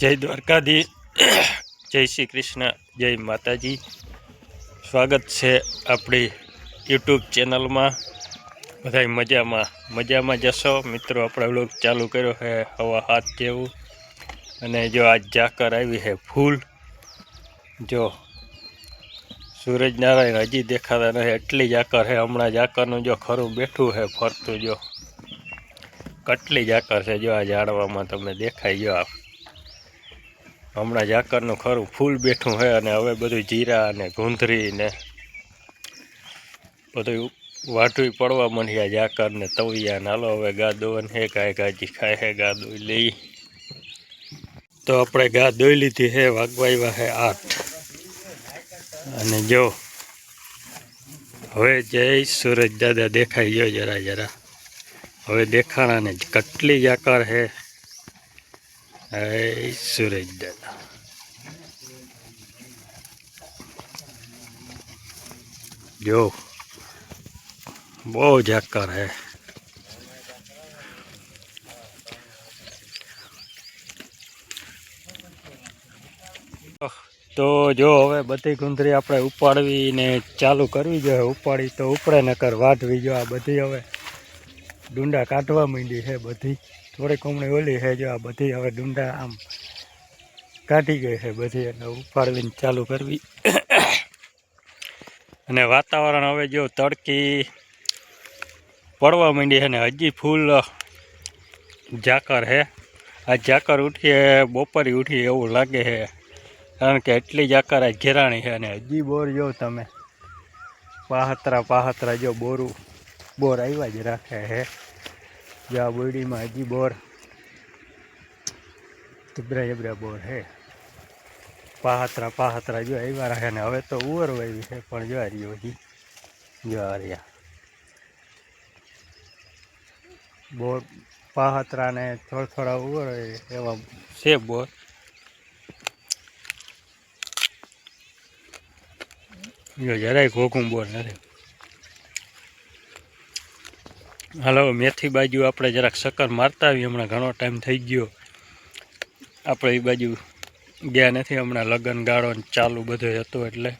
જય દ્વારકાધી જય શ્રી કૃષ્ણ, જય માતાજી. સ્વાગત છે આપણી યુટ્યુબ ચેનલમાં. બધાય મજામાં મજામાં જશો મિત્રો, આપણે વ્લોગ ચાલુ કર્યો છે હવા હાથ જેવું. અને જો આ ઝાકર આવી છે ફૂલ. જો સૂરજનારાયણ હજી દેખાતા નથી, એટલી ઝાકર છે હમણાં ઝાકરનું જો ખરું બેઠું છે ફરતું જો. કેટલી ઝાકર છે જો આ ઝાડવામાં તમને દેખાય જો આ હમણાં ઝાકરનું ખરું, ફૂલ બેઠું છે અને હવે બધું જીરા અને ગુંધરી ને બધું વાટવી પડવા માંડ્યા ઝાકર ને તવિયા ને. હવે ગા દોન હે ગાય ગાજી, ખાય હે ગા દોઈ લઈ. તો આપણે ગા દોઈ લીધી હે વાગવા હે આઠ. અને જો, હવે જય સૂરજ દાદા દેખાઈ ગયો જરા જરા. હવે દેખાણા ને કેટલી જાકર છે હે સૂરજ દાદા જો બહુ ઝાકર હે તો જો, હવે બધી ગુંદરી આપણે ઉપાડવી ને ચાલુ કરવી જોઈએ. ઉપાડી તો ઉપડે, નકર વાટવી જો આ બધી હવે. ડુંડા કાઢવા માંડી છે બધી. થોડીક હમણાં ઓલી છે જો આ બધી હવે ડુંડા આમ કાઢી ગઈ છે બધી એટલે ઉપાડવીને ચાલુ કરવી. અને વાતાવરણ હવે જો તડકી પડવા માંડી છે ને હજી ફૂલ ઝાકર છે. આ ઝાકર ઉઠીએ, બપોરે ઉઠી એવું લાગે છે. કારણ કે એટલી ઝાકર આ ઘેરાણી છે અને હજી બોર જો તમે. પાહતરા પાહતરા જો બોરું, બોર આવ્યા જ રાખે છે. જો આ બોરડીમાં હજી બોર જબરા જબરા બોર છે પાહતરા પાહતરા જો આવ્યા રાખે ને હવે તો ઉવર વાવી છે, પણ જો રહ્યો હજી. જો રહ્યા. બોર પાહતરા ને થોડા થોડા ઉવર એવા છે બોર. જરાય ઘોકું બોર નથી. હાલો, મેથી બાજુ આપણે જરાક ચક્કર મારતા આવીએ. હમણાં ઘણો ટાઈમ થઈ ગયો. આપણે એ બાજુ ગયા નથી. હમણાં લગ્ન ગાળો ચાલુ બધો હતું એટલે.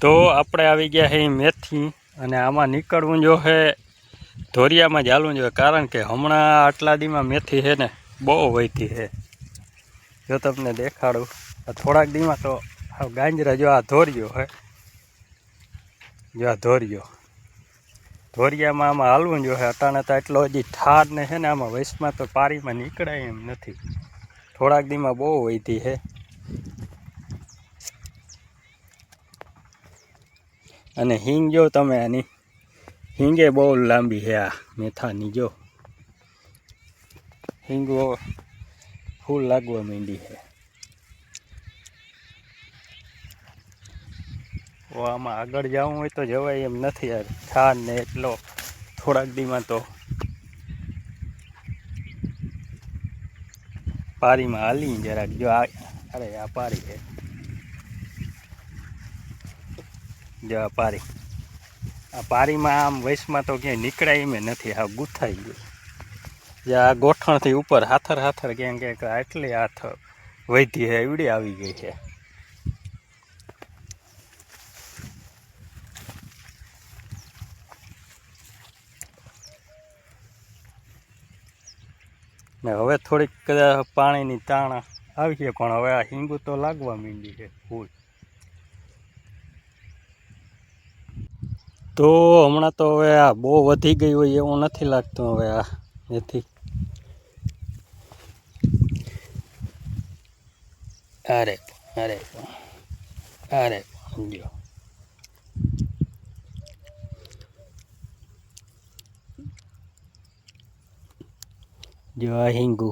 તો આપણે આવી ગયા છે મેથી અને આમાં નીકળવું જો હે, ધોરિયામાં જ હાલવું જોઈએ. કારણ કે હમણાં આટલા દીમાં મેથી છે ને, બહુ વહીતી છે જો તમને દેખાડું થોડાક દીમાં તો ગાંજરા જો આ ધોરિયો હે. જો આ ધોરિયો. ધોરિયામાં આમાં હાલવું જોઈએ. અટાણે તો એટલો હજી ઠાર ને છે ને આમાં વૈશમાં તો પારીમાં નીકળાય એમ નથી. થોડાક દીમાં બહુ વહીતી છે. અને હિંગ જો તમે આની, હિંગે બહુ લાંબી છે આ મેથાની જો. હિંગો ફૂલ લાગવા માંડી છે. આમાં આગળ જવું હોય તો જવાય એમ નથી યાર. છાન ને એટલો. થોડાક દીમાં તો. પારીમાં હાલી જરાક જો આ અરે, આ પારી છે. જો આ પારી. આ પારીમાં આમ વયસમાં તો ક્યાંય નીકળાય એમ નથી. આ ગૂંથાઈ ગયું. જે આ ગોઠણથી ઉપર હાથર હાથર ક્યાંક ક્યાંક આટલી હાથ વૈધી એવડી આવી ગઈ છે. ને હવે થોડીક કદાચ પાણીની તાણ આવી છે પણ હવે આ હિંગુ તો લાગવા માંડી છે ફૂલ તો હમણાં તો હવે આ બહુ વધી ગઈ હોય એવું નથી લાગતું હવે આ એથી અરે અરે અરે જો જો આ હિંગુ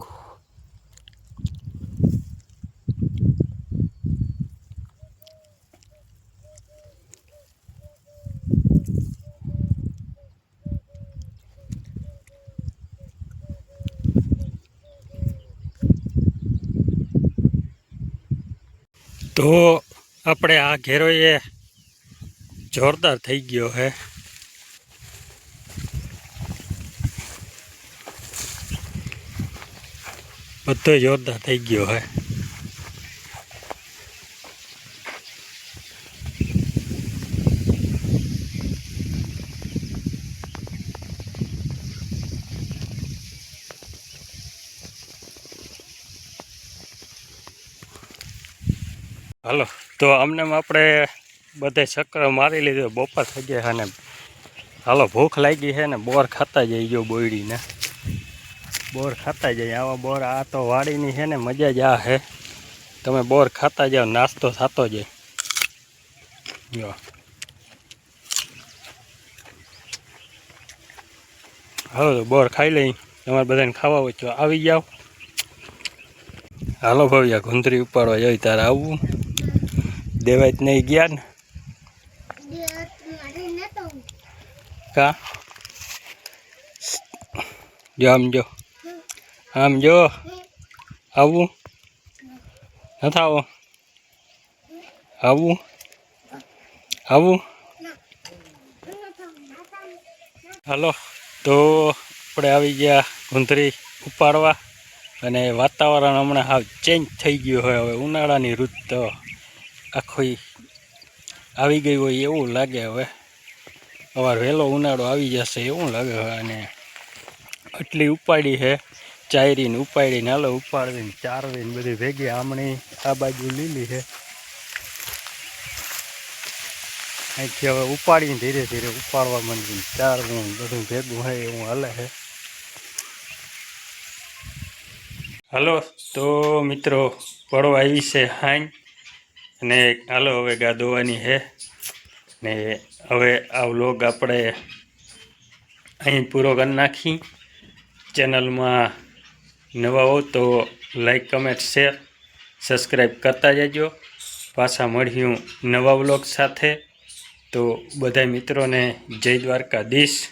તો આપણે આ ઘેરો એ જોરદાર થઈ ગયો હે. બધો જોરદાર થઈ ગયો હે. હાલો, તો અમને આપણે બધે ચક્ર મારી લીધો, બપોર થઈ ગયા અને હાલો, ભૂખ લાગી છે ને, બોર ખાતા જઈ ગયો બોયડીને. બોર ખાતા જાય. આવા બોર આ તો વાડીની છે ને, મજા જ આ હે તમે બોર ખાતા જાઓ, નાસ્તો થતો જાય. જો. હાલો બોર ખાઈ લઈ. તમારે બધાને ખાવા હોય આવી જાઓ. હાલો ભાવ્યા ઘુંદરી ઉપાડવા જાય, તારે આવવું. દેવાય નહીં ગયા ને? કા? જો આમ જો. આમ જો, આવું. નથી આવો. આવું. આવું. હાલો, તો આપણે આવી ગયા ગુંદરી ઉપાડવા અને વાતાવરણ હમણાં હાવ ચેન્જ થઈ ગયું હોય હવે ઉનાળાની ઋતુ તો આખી આવી ગઈ હોય એવું લાગે હવે. અવાર વહેલો ઉનાળો આવી જશે એવું લાગે અને આટલી ઉપાડી છે. ચાયરીને ઉપાડીને હાલો ઉપાડવીને ચારવીને બધી ભેગી આમણી આ બાજુ લીલી છે. અહીંથી હવે ઉપાડીને ધીરે ધીરે ઉપાડવા માંડવી ચારવું બધું ભેગું હોય એવું હાલે છે. હાલો, તો મિત્રો પડવા આવી છે હાઈ અને હાલો, હવે ગા દોવાની છે. ને હવે આ વ્લોગ આપણે અહીં પૂરો કરી નાખી. ચેનલમાં નવા હો તો લાઈક કમેન્ટ શેર સબસ્ક્રાઈબ કરતા જજો. પાછા મળ્યું નવા વ્લોગ સાથે. તો બધા મિત્રોને જય દ્વારકાધીશ.